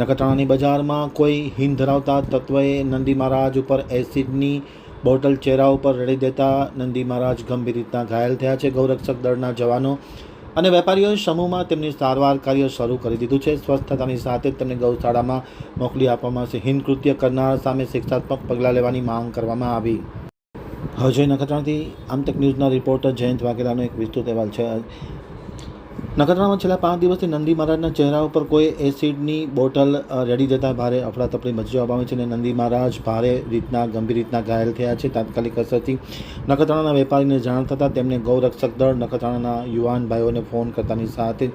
નખત્રાણાની બજારમાં કોઈ હિન ધરાવતા તત્વએ નંદી મહારાજ ઉપર એસિડની બોટલ ચહેરા ઉપર રેડી દેતા નંદી મહારાજ ગંભીર રીતના ઘાયલ થયા છે. ગૌરક્ષક દળના જવાનો અને વેપારીઓએ સમૂહમાં તેમની સારવાર કાર્ય શરૂ કરી દીધું છે. સ્વસ્થતાની સાથે તેમને ગૌશાળામાં મોકલી આપવામાં આવશે. હિન કૃત્ય કરનાર સામે શિક્ષાત્મક પગલાં લેવાની માંગ કરવામાં આવી. હજય નખત્રાણાથી આમતક ન્યૂઝના રિપોર્ટર જયંત વાઘેલાનો એક વિસ્તૃત અહેવાલ છે. નખત્રાણામાં છેલ્લા પાંચ દિવસથી નંદી મહારાજના ચહેરા ઉપર કોઈ એસિડની બોટલ રેડી દેતા ભારે અફડાતફડી મચી પામી છે અને નંદી મહારાજ ભારે રીતના, ગંભીર રીતના ઘાયલ થયા છે. તાત્કાલિક અસરથી નખત્રાણાના વેપારીને જાણ થતાં તેમને ગૌરક્ષક દળ નખત્રાણાના યુવાન ભાઈઓને ફોન કરતાની સાથે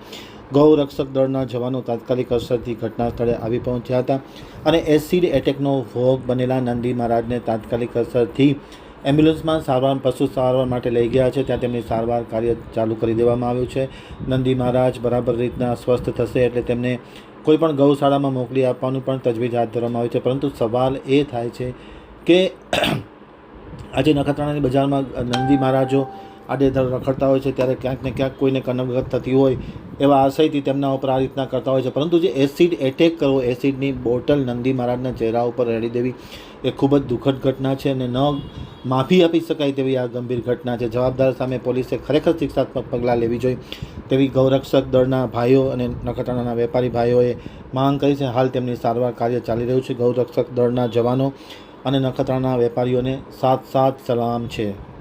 ગૌરક્ષક દળના જવાનો તાત્કાલિક અસરથી ઘટના સ્થળે આવી પહોંચ્યા હતા અને એસિડ એટેકનો ભોગ બનેલા નંદી મહારાજને તાત્કાલિક અસરથી એમ્બ્યુલન્સમાં સારવાર, પશુ સારવાર માટે લઈ ગયા છે. ત્યાં તેમની સારવાર કાર્ય ચાલુ કરી દેવામાં આવ્યું છે. નંદી મહારાજ બરાબર રીતના સ્વસ્થ થશે એટલે તેમને કોઈપણ ગૌશાળામાં મોકલી આપવાનું પણ તજવીજ હાથ ધરવામાં આવી છે. પરંતુ સવાલ એ થાય છે કે આજે નખત્રાણાની બજારમાં નંદી મહારાજો આડેધડ રખડતા હોય છે, ત્યારે ક્યાંક ને ક્યાંક કોઈને કનગત થતી હોય એવા આશયથી તેમના ઉપર આ રીતના કરતા હોય છે. પરંતુ જે એસિડ એટેક કરવો, એસિડની બોટલ નંદી મહારાજના ચહેરા ઉપર રેડી દેવી એ ખૂબ જ દુઃખદ ઘટના છે અને ન માફી આપી શકાય તેવી આ ગંભીર ઘટના છે. જવાબદાર સામે પોલીસે ખરેખર શિક્ષાત્મક પગલાં લેવી જોઈએ તેવી ગૌરક્ષક દળના ભાઈઓ અને નખત્રાણાના વેપારી ભાઈઓએ માંગ કરી છે. હાલ તેમની સારવાર કાર્ય ચાલી રહ્યું છે. ગૌરક્ષક દળના જવાનો અને નખત્રાણાના વેપારીઓને સાત સાત સલામ છે.